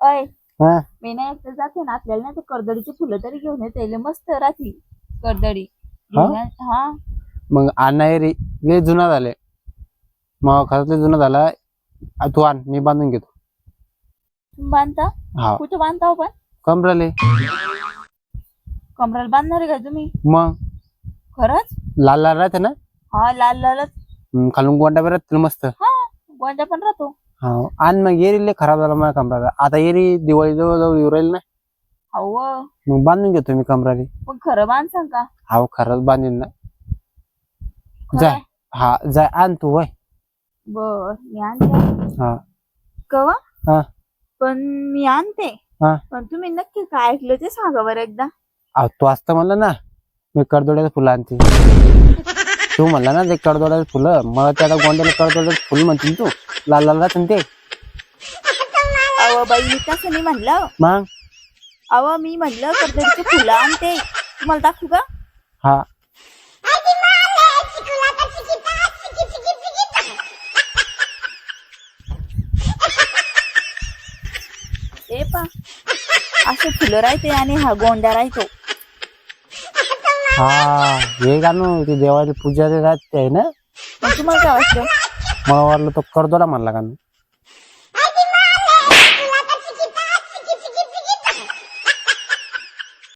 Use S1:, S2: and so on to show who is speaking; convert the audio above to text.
S1: अय
S2: हा?
S1: मी ना एकटं जाते ना आपल्याला ना ते कर्दळीची फुलं तरी घेऊन येते. लय मस्त राहती कर्दळी.
S2: हा?
S1: हा.
S2: मग अनायरी लय जुना झाले मग खरंच लय जुना झाला. आ, तू आण मी बांधून घेतो.
S1: तुम्ही बांधता?
S2: हा.
S1: कुठं बांधता हो पण?
S2: कमरले.
S1: कमराला बांधणार आहे का तुम्ही?
S2: मग?
S1: खरंच?
S2: लाल लाल राहते ना?
S1: हा लाल लालच
S2: हम्म, खालून गोंडा बी राहते मस्त.
S1: हा गोंजा पण राहतो.
S2: हा. आणि मग एरी लय खराब झाला माझ्या कमराला आता एरी दिवाळी जवळ जवळ येऊ राहील ना.
S1: हव
S2: मग बांधून घेतो मी कमराली
S1: पण खरं बांध सांग का?
S2: हा खरंच बांधीन ना. जाय? हा जाय आण तू वय.
S1: बर मी आणते.
S2: हा.
S1: कवा?
S2: हा.
S1: पण मी आणते.
S2: हा.
S1: पण तुम्ही नक्की काय ऐकलं ते सांगा बरं एकदा.
S2: अहो, तू असतं म्हणलं ना मी कडदोड्याचं फुलं आणते. तू म्हणला ना ते कडदोड्याचं फुलं. मला त्या गोंड्याला कडदोड्याचं फुल म्हणतील तू. लाल लाल राहते ते.
S1: अव बाई मी तसं नाही म्हणलं.
S2: मग?
S1: अव मी म्हणलं कर्दळीची फुलं आणते. तुम्हाला दाखवू का?
S2: हा.
S1: ते पा असे फुलं राहते आणि हा गोंडा राहतो.
S2: हा हे गाणं ते देवाची पूजा राहते आहे ना?
S1: मग तुम्हाला काय वाटतं?
S2: मला वाटलं तो कडदोडा म्हणला का